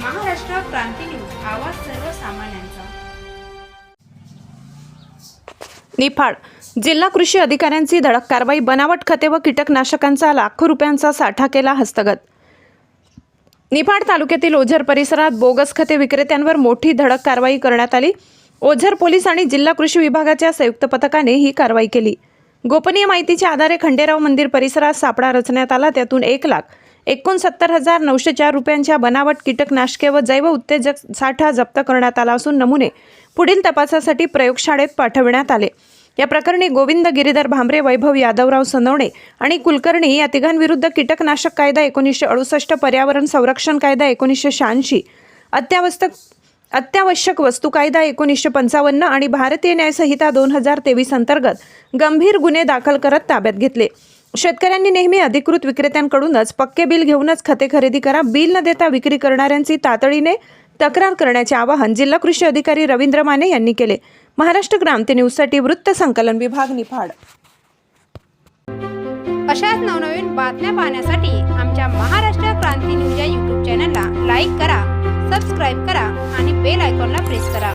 क्रांती news आवाज सर्वसामान्यांचा. निफाड जिल्हा कृषी अधिकाऱ्यांची धडक कारवाई बनावट खते व कीटकनाशकांचा लाखो रुपयांचा साठा केला हस्तगत. निफाड तालुक्यातील ओझर परिसरात बोगस खते विक्रेत्यांवर मोठी धडक कारवाई करण्यात आली. ओझर पोलीस आणि जिल्हा कृषी विभागाच्या संयुक्त पथकाने ही कारवाई केली. गोपनीय माहितीच्या आधारे खंडेराव मंदिर परिसरात सापळा रचण्यात आला त्यातून एक लाख एकोणसत्तर हजार नऊशे चार रुपयांच्या बनावट कीटकनाशके व जैव उत्तेजक साठा जप्त करण्यात आला असून नमुने पुढील तपासासाठी प्रयोगशाळेत पाठविण्यात आले. या प्रकरणी गोविंद गिरीधर भांबरे वैभव यादवराव सनवणे आणि कुलकर्णी या तिघांविरुद्ध कीटकनाशक कायदा एकोणीसशे अडुसष्ट पर्यावरण संरक्षण कायदा एकोणीसशे शहाऐंशी अत्यावश्यक अत्यावश्यक वस्तू कायदा एकोणीसशे पंचावन्न आणि भारतीय न्यायसंहिता दोन हजार तेवीस अंतर्गत गंभीर गुन्हे दाखल करत ताब्यात घेतले. शेतकऱ्यांनी नेहमी अधिकृत विक्रेत्यांकडूनच पक्के बिल घेऊनच खते खरेदी करा बिल न देता विक्री करणाऱ्यांची तातडीने तक्रार करण्याचे आवाहन जिल्हा कृषी अधिकारी रवींद्र माने यांनी केले. महाराष्ट्र क्रांती न्यूजसाठी वृत्त संकलन विभाग निफाड. अशाच नवनवीन बातम्या पाहण्यासाठी आमच्या महाराष्ट्र क्रांती न्यूज या यूट्यूब चॅनलला लाईक करा सबस्क्राईब करा आणि बेल आयकॉनला प्रेस करा.